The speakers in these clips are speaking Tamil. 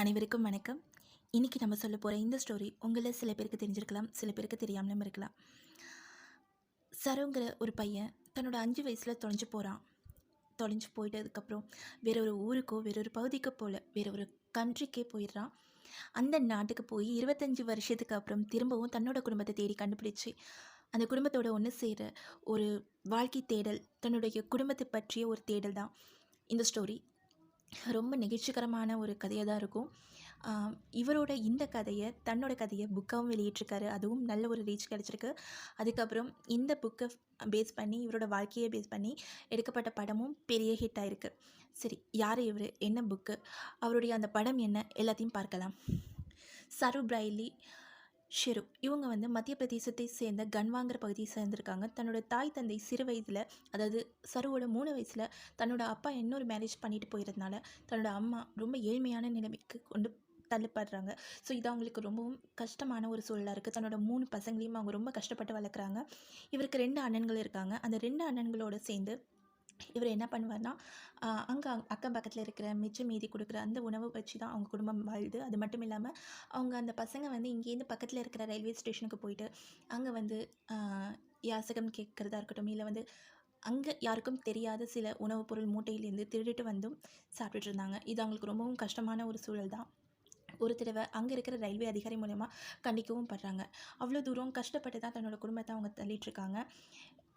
அனைவருக்கும் வணக்கம். இன்றைக்கி நம்ம சொல்ல போகிற இந்த ஸ்டோரி உங்களில் சில பேருக்கு தெரிஞ்சிருக்கலாம் சில பேருக்கு தெரியாமலும் இருக்கலாம். சருங்கிற ஒரு பையன் தன்னோட அஞ்சு வயசில் தொலைஞ்சு போகிறான் தொலைஞ்சு போயிட்டதுக்கப்புறம் வேற ஒரு ஊருக்கோ வேற ஒரு பகுதிக்கோ போகல வேற ஒரு கண்ட்ரிக்கே போயிடுறான். அந்த நாட்டுக்கு போய் இருபத்தஞ்சி வருஷத்துக்கு அப்புறம் திரும்பவும் தன்னோட குடும்பத்தை தேடி கண்டுபிடிச்சி அந்த குடும்பத்தோட ஒன்று செய்கிற ஒரு வாழ்க்கை தேடல் தன்னுடைய குடும்பத்தை பற்றிய ஒரு தேடல் தான் இந்த ஸ்டோரி ரொம்ப நெகிழ்ச்சிகரமான ஒரு கதையாக தான் இருக்கும். இவரோட இந்த கதையை தன்னோட கதையை புக்காகவும் வெளியிட்டிருக்காரு. அதுவும் நல்ல ஒரு ரீச் கிடச்சிருக்கு. அதுக்கப்புறம் இந்த புக்கை பேஸ் பண்ணி இவரோட வாழ்க்கையை பேஸ் பண்ணி எடுக்கப்பட்ட படமும் பெரிய ஹிட் ஆகிருக்கு சரி யார் இவர்? என்ன புக்கு அவருடைய அந்த படம் என்ன? எல்லாத்தையும் பார்க்கலாம். சரு பிரைலி ஷெரு இவங்க வந்து மத்திய பிரதேசத்தை சேர்ந்த கன்வாங்கிற பகுதியை சேர்ந்திருக்காங்க. தன்னோட தாய் தந்தை சிறு வயதில் அதாவது சருவோட மூணு வயசில் தன்னோட அப்பா இன்னொரு மேரேஜ் பண்ணிட்டு போயிருந்தனால தன்னோட அம்மா ரொம்ப ஏழ்மையான நிலைமைக்கு கொண்டு தள்ளப்படுறாங்க. ஸோ இது அவங்களுக்கு ரொம்பவும் கஷ்டமான ஒரு சூழலாக இருக்குது தன்னோட மூணு பசங்களையும் அவங்க ரொம்ப கஷ்டப்பட்டு வளர்க்குறாங்க. இவருக்கு ரெண்டு அண்ணன்கள் இருக்காங்க. அந்த ரெண்டு அண்ணன்களோட சேர்ந்து இவர் என்ன பண்ணுவார்னா அங்கே அக்கம் பக்கத்தில் இருக்கிற மிச்சம் மீதி கொடுக்குற அந்த உணவை வச்சு தான் அவங்க குடும்பம் வாழுது. அது மட்டும் இல்லாமல் அவங்க அந்த பசங்க வந்து இங்கேருந்து பக்கத்தில் இருக்கிற ரயில்வே ஸ்டேஷனுக்கு போயிட்டு அங்கே வந்து யாசகம் கேட்குறதா இருக்கட்டும் இல்லை வந்து அங்கே யாருக்கும் தெரியாத சில உணவுப் பொருள் மூட்டையிலேருந்து திருடிட்டு வந்தும் சாப்பிட்டுட்டு இருந்தாங்க. இது அவங்களுக்கு ரொம்பவும் கஷ்டமான ஒரு சூழல் தான். ஒரு தடவை அங்கே இருக்கிற ரயில்வே அதிகாரி மூலயமா கண்டிக்கவும் படுறாங்க. அவ்வளோ தூரம் கஷ்டப்பட்டு தான் தன்னோட குடும்பத்தை அவங்க தள்ளிட்டு இருக்காங்க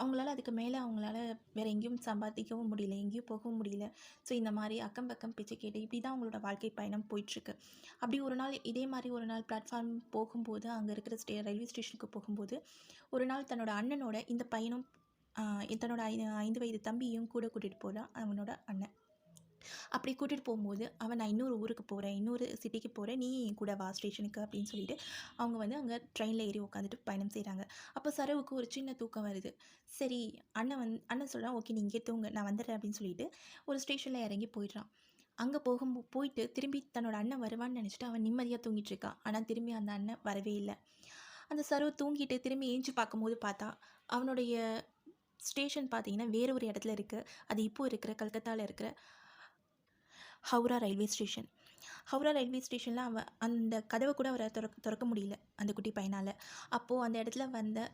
அவங்களால அதுக்கு மேலே அவங்களால வேற எங்கேயும் சம்பாதிக்கவும் முடியல எங்கேயும் போகவும் முடியல. ஸோ இந்த மாதிரி அக்கம் பக்கம் பிச்சை கேட்டு இப்படி தான் அவங்களோட வாழ்க்கை பயணம் போயிட்டுருக்கு. அப்படி ஒரு நாள் இதே மாதிரி ஒரு நாள் பிளாட்ஃபார்ம் போகும்போது அங்கே இருக்கிற ஸ்டே ரயில்வே ஸ்டேஷனுக்கு போகும்போது ஒரு நாள் தன்னோட அண்ணனோட இந்த பையனும் தன்னோட ஐ ஐந்து வயது தம்பியும் கூட கூட்டிகிட்டு போகிறான் அவனோட அண்ணன். அப்படி கூட்டிகிட்டு போகும்போது அவன் நான் இன்னொரு ஊருக்கு போகிறேன் இன்னொரு சிட்டிக்கு போகிறேன் நீ என் கூட வா ஸ்டேஷனுக்கு அப்படின்னு சொல்லிட்டு அவங்க வந்து அங்கே ட்ரெயினில் ஏறி உட்காந்துட்டு பயணம் செய்கிறாங்க அப்போ சரவுக்கு ஒரு சின்ன தூக்கம் வருது. சரி அண்ணன் வந்து அண்ணன் சொல்கிறான் ஓகே நீ இங்கே தூங்க நான் வந்துடுறேன் அப்படின்னு சொல்லிட்டு ஒரு ஸ்டேஷனில் இறங்கி போயிடுறான். அங்கே போகும் போயிட்டு திரும்பி தன்னோட அண்ணன் வருவான்னு நினச்சிட்டு அவன் நிம்மதியாக தூங்கிட்டு இருக்கான். ஆனால் திரும்பி அந்த அண்ணன் வரவே இல்லை. அந்த சரவு தூங்கிட்டு திரும்பி ஏஞ்சி பார்க்கும்போது பார்த்தா அவனுடைய ஸ்டேஷன் பார்த்தீங்கன்னா வேறு ஒரு இடத்துல இருக்குது அது இப்போது இருக்கிற கல்கத்தாவில் இருக்கிற Howrah railway station. Howrah railway ஸ்டேஷனில் அவன் அந்த கதவை கூட அவரை திறக்க திறக்க முடியல அந்த குட்டி பையனால். அப்போது அந்த இடத்துல வந்த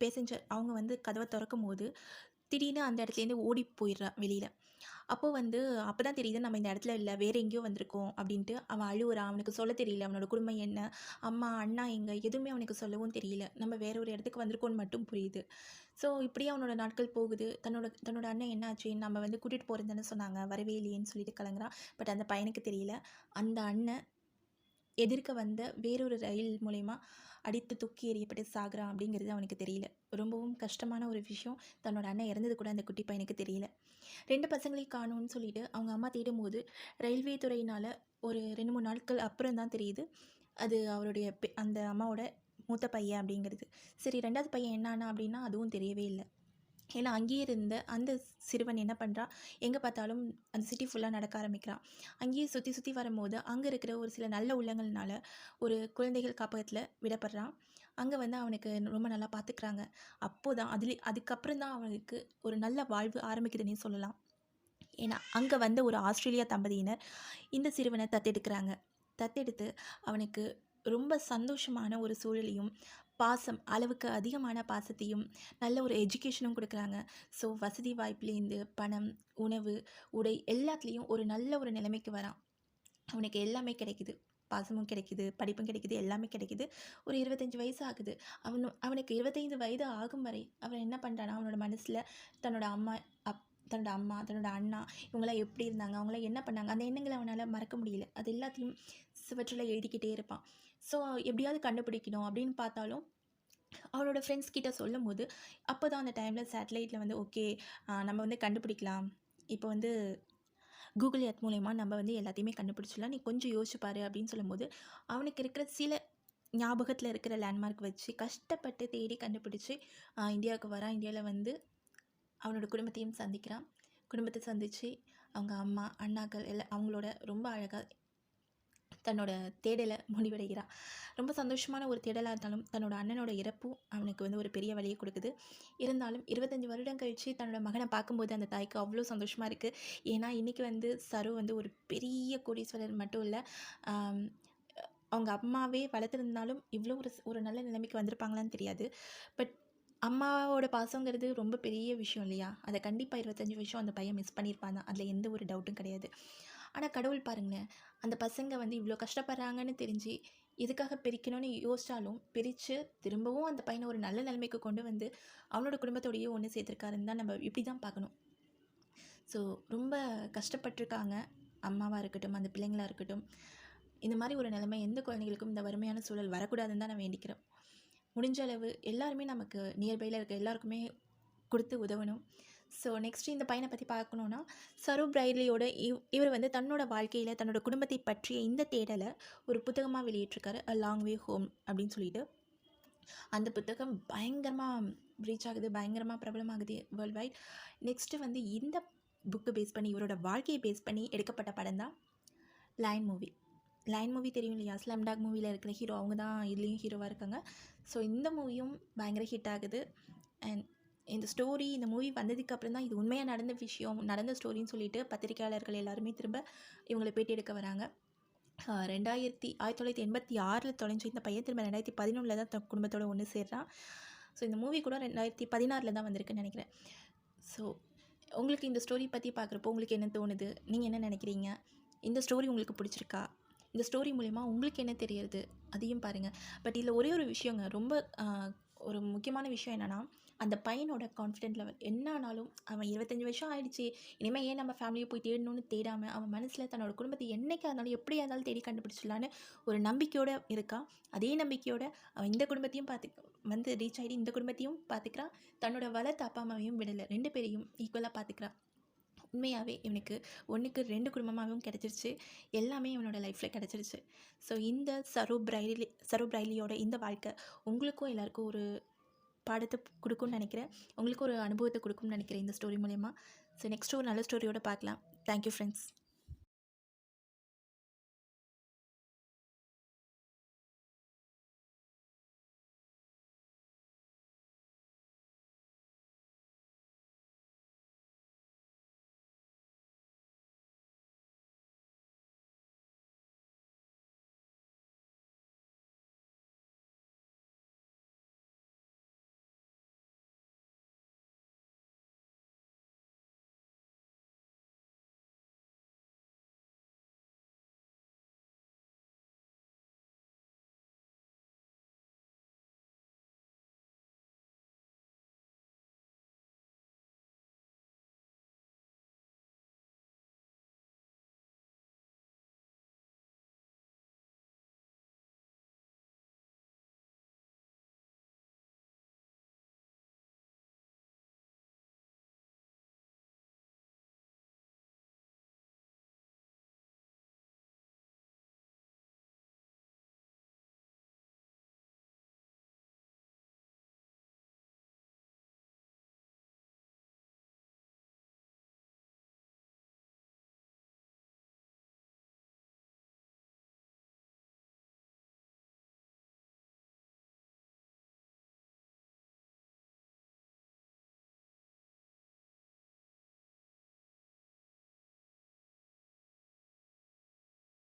பேசஞ்சர் அவங்க வந்து கதவை திறக்கும் போது திடீர்னு அந்த இடத்துலேருந்து ஓடி போயிடுறான் வெளியில். அப்போ வந்து அப்போ தான் தெரியுது நம்ம இந்த இடத்துல இல்லை வேறு எங்கேயோ வந்திருக்கோம் அப்படின்ட்டு அவன் அழுவுறான் அவனுக்கு சொல்ல தெரியல அவனோட குடும்பம் என்ன? அம்மா அண்ணா எங்கே? எதுவுமே அவனுக்கு சொல்லவும் தெரியல. நம்ம வேற ஒரு இடத்துக்கு வந்திருக்கோன்னு மட்டும் புரியுது. ஸோ இப்படியே அவனோட நாட்கள் போகுது. தன்னோட தன்னோட அண்ணன் என்னாச்சு நம்ம வந்து கூட்டிகிட்டு போகிறதுன்னு சொன்னாங்க. வரவே இல்லையேன்னு சொல்லிட்டு கலங்குறான் பட் அந்த பையனுக்கு தெரியல. அந்த அண்ணன் எதிர்க்க வந்த வேறொரு ரயில் மூலயமா அடித்து தூக்கி எறியப்பட்டு சாகிறான் அப்படிங்கிறது அவனுக்கு தெரியல. ரொம்பவும் கஷ்டமான ஒரு விஷயம். தன்னோட அண்ணன் இறந்தது கூட அந்த குட்டி பையனுக்கு தெரியல. ரெண்டு பசங்களையும் காணோன்னு சொல்லிட்டு அவங்க அம்மா தேடும்போது ரயில்வே துறையினால் ஒரு ரெண்டு மூணு நாட்கள் அப்புறம் தான் தெரியுது. அது அவருடைய பெ- அந்த அம்மாவோட மூத்த பையன் அப்படிங்கிறது. சரி ரெண்டாவது பையன் என்னானா அப்படின்னா அதுவும் தெரியவே இல்லை. ஏன்னா அங்கேயே இருந்த அந்த சிறுவன் என்ன பண்ணுறான் எங்கே பார்த்தாலும் அந்த சிட்டி ஃபுல்லாக நடக்க ஆரம்பிக்கிறான். அங்கேயே சுற்றி சுற்றி வரும்போது அங்கே இருக்கிற ஒரு சில நல்ல உள்ளங்கள்னால ஒரு குழந்தைகள் காப்பகத்தில் விடப்படுறான். அங்கே வந்து அவனுக்கு ரொம்ப நல்லா பார்த்துக்கிறாங்க. அப்போ தான் அதுல அதுக்கப்புறம் தான் அவனுக்கு ஒரு நல்ல வாழ்வு ஆரம்பிக்குதுன்னே சொல்லலாம். ஏன்னா அங்கே வந்த ஒரு ஆஸ்திரேலியா தம்பதியினர் இந்த சிறுவனை தத்தெடுக்கிறாங்க. தத்தெடுத்து அவனுக்கு ரொம்ப சந்தோஷமான ஒரு சூழலையும் பாசம் அளவுக்கு அதிகமான பாசத்தையும் நல்ல ஒரு எஜுகேஷனும் கொடுக்குறாங்க. ஸோ வசதி வாய்ப்புலேருந்து பணம் உணவு உடை எல்லாத்துலேயும் ஒரு நல்ல ஒரு நிலைமைக்கு வரான். அவனுக்கு எல்லாமே கிடைக்குது. பாசமும் கிடைக்குது படிப்பும் கிடைக்குது எல்லாமே கிடைக்குது. ஒரு இருபத்தஞ்சி வயசு ஆகுது. அவனு அவனுக்கு இருபத்தைந்து வயது ஆகும் வரை அவன் என்ன பண்ணுறான்னா அவனோட மனசில் தன்னோட அம்மா அப் தன்னோட அம்மா தன்னோட அண்ணா இவங்களாம் எப்படி இருந்தாங்க அவங்களாம் என்ன பண்ணாங்க அந்த எண்ணங்களை அவனால் மறக்க முடியல. அது எல்லாத்தையும் சுவற்றில் எழுதிக்கிட்டே இருப்பான். ஸோ எப்படியாவது கண்டுபிடிக்கணும் அப்படின்னு பார்த்தாலும் அவனோட ஃப்ரெண்ட்ஸ் கிட்ட சொல்லும் போது அப்போ தான் அந்த டைமில் சேட்டலைட்டில் வந்து ஓகே நம்ம வந்து கண்டுபிடிக்கலாம். இப்போ வந்து கூகுள் எர்த் மூலயமா நம்ம வந்து எல்லாத்தையுமே கண்டுபிடிச்சிடலாம். நீ கொஞ்சம் யோசிப்பார் அப்படின்னு சொல்லும்போது அவனுக்கு இருக்கிற சில ஞாபகத்தில் இருக்கிற லேண்ட்மார்க் வச்சு கஷ்டப்பட்டு தேடி கண்டுபிடிச்சி இந்தியாவுக்கு வரான் இந்தியாவில் வந்து அவனோட குடும்பத்தையும் சந்திக்கிறான். குடும்பத்தை சந்தித்து அவங்க அம்மா அண்ணாக்கள் எல்லாம் அவங்களோட ரொம்ப அழகாக தன்னோட தேடலை முடிவடைகிறான் ரொம்ப சந்தோஷமான ஒரு தேடலாக இருந்தாலும் தன்னோட அண்ணனோட இறப்பும் அவனுக்கு வந்து ஒரு பெரிய வழியை கொடுக்குது. இருந்தாலும் இருபத்தஞ்சி வருடம் கழித்து தன்னோட மகனை பார்க்கும்போது அந்த தாய்க்கு அவ்வளோ சந்தோஷமாக இருக்குது ஏன்னா இன்றைக்கி வந்து சரு வந்து ஒரு பெரிய கோடீஸ்வரர் மட்டும் இல்லை அவங்க அம்மாவே வளர்த்துருந்தாலும் இவ்வளோ ஒரு ஒரு நல்ல நிலைமைக்கு வந்திருப்பாங்களான்னு தெரியாது. பட் அம்மாவோட பாசங்கிறது ரொம்ப பெரிய விஷயம் இல்லையா? அதை கண்டிப்பாக இருபத்தஞ்சி வருஷம் அந்த பையன் மிஸ் பண்ணியிருப்பான் தான் அதில் எந்த ஒரு டவுட்டும் கிடையாது. ஆனால் கடவுள் பாருங்களேன் அந்த பசங்க வந்து இவ்வளோ கஷ்டப்படுறாங்கன்னு தெரிஞ்சு எதுக்காக பிரிக்கணும்னு யோசிச்சாலும் பிரித்து திரும்பவும் அந்த பையனை ஒரு நல்ல நிலைமைக்கு கொண்டு வந்து அவனோட குடும்பத்தோடையே ஒன்று சேர்த்துருக்காருன்னு தான் நம்ம இப்படி தான் பார்க்கணும். ஸோ ரொம்ப கஷ்டப்பட்டிருக்காங்க. அம்மாவாக இருக்கட்டும் அந்த பிள்ளைங்களாக இருக்கட்டும் இந்த மாதிரி ஒரு நிலைமை எந்த குழந்தைகளுக்கும் இந்த வறுமையான சூழல் வரக்கூடாதுன்னு தான் நான் வேண்டிக்கிறேன். முடிஞ்ச அளவு எல்லாருமே நமக்கு நியர்பையில் இருக்க எல்லாருக்குமே கொடுத்து உதவணும். ஸோ நெக்ஸ்ட் இந்த பையனை பற்றி பார்க்கணுன்னா சரு பிரைலியோட இவ் இவர் வந்து தன்னோட வாழ்க்கையில் தன்னோட குடும்பத்தை பற்றிய இந்த தேடலை ஒரு புத்தகமாக வெளியிட்டிருக்காரு அ லாங் வே ஹோம் அப்படின்னு சொல்லிட்டு. அந்த புத்தகம் பயங்கரமாக ரீச் ஆகுது பயங்கரமாக பிரபலமாகுது வேர்ல்ட் வைட் நெக்ஸ்ட்டு வந்து இந்த புக்கு பேஸ் பண்ணி இவரோட வாழ்க்கையை பேஸ் பண்ணி எடுக்கப்பட்ட படம் தான் லைன் மூவி லைன் மூவி தெரியும் இல்லையா? ஸ்லம்டாக் மூவியில் இருக்கிற ஹீரோ அவங்க தான் இதுலேயும் ஹீரோவாக இருக்காங்க. ஸோ இந்த மூவியும் பயங்கர ஹிட் ஆகுது. அண்ட் இந்த ஸ்டோரி இந்த மூவி வந்ததுக்கு அப்புறம் தான் இது உண்மையாக நடந்த விஷயம் நடந்த ஸ்டோரின்னு சொல்லிட்டு பத்திரிக்கையாளர்கள் எல்லாருமே திரும்ப இவங்களை பேட்டி எடுக்க வராங்க. ரெண்டாயிரத்தி ஆயிரத்தி தொள்ளாயிரத்தி எண்பத்தி ஆறில் தொலைஞ்சு இந்த பையன் திரும்ப ரெண்டாயிரத்தி பதினொன்றில் தான் தன் குடும்பத்தோடு ஒன்று சேர்றான். ஸோ இந்த மூவி கூட ரெண்டாயிரத்தி பதினாறில் தான் வந்திருக்குன்னு நினைக்கிறேன். ஸோ உங்களுக்கு இந்த ஸ்டோரி பற்றி பார்க்குறப்போ உங்களுக்கு என்ன தோணுது? நீங்கள் என்ன நினைக்கிறீங்க? இந்த ஸ்டோரி உங்களுக்கு பிடிச்சிருக்கா? இந்த ஸ்டோரி மூலிமா உங்களுக்கு என்ன தெரியறது? அதையும் பாருங்கள் பட் இதில் ஒரே ஒரு விஷயங்க ரொம்ப ஒரு முக்கியமான விஷயம் என்னென்னா அந்த பையனோட கான்ஃபிடென்ட் லெவல் என்ன ஆனாலும் அவன் இருபத்தஞ்சி வருஷம் ஆயிடுச்சு. இனிமேல் ஏன் நம்ம ஃபேமிலியை போய் தேடணும்னு தேடாமல் அவன் மனசில் தன்னோட குடும்பத்தை என்றைக்கு இருந்தாலும் எப்படியா இருந்தாலும் தேடி கண்டுபிடிச்சிடலான்னு ஒரு நம்பிக்கையோடு இருக்கா? அதே நம்பிக்கையோட அவன் இந்த குடும்பத்தையும் பார்த்து வந்து ரீச் ஆகிட்டு இந்த குடும்பத்தையும் பார்த்துக்கிறான் தன்னோட வளர்த்த அப்பா அம்மாவையும் விடலை. ரெண்டு பேரையும் ஈக்குவலாக பார்த்துக்கிறான் உண்மையாகவே இவனுக்கு ஒன்றுக்கு ரெண்டு குடும்பமாகவும் கிடச்சிருச்சு. எல்லாமே இவனோட லைஃப்பில் கிடச்சிருச்சு. ஸோ இந்த சரோ பிரைலி சரோ பிரைலியோட இந்த வாழ்க்கை உங்களுக்கும் எல்லாருக்கும் ஒரு பாடத்தை கொடுக்கும்னு நினைக்கிறேன். உங்களுக்கு ஒரு அனுபவத்தை கொடுக்கும்னு நினைக்கிறேன் இந்த ஸ்டோரி மூலயமா. ஸோ நெக்ஸ்ட் ஒரு நல்ல ஸ்டோரியோட பார்க்கலாம். Thank you friends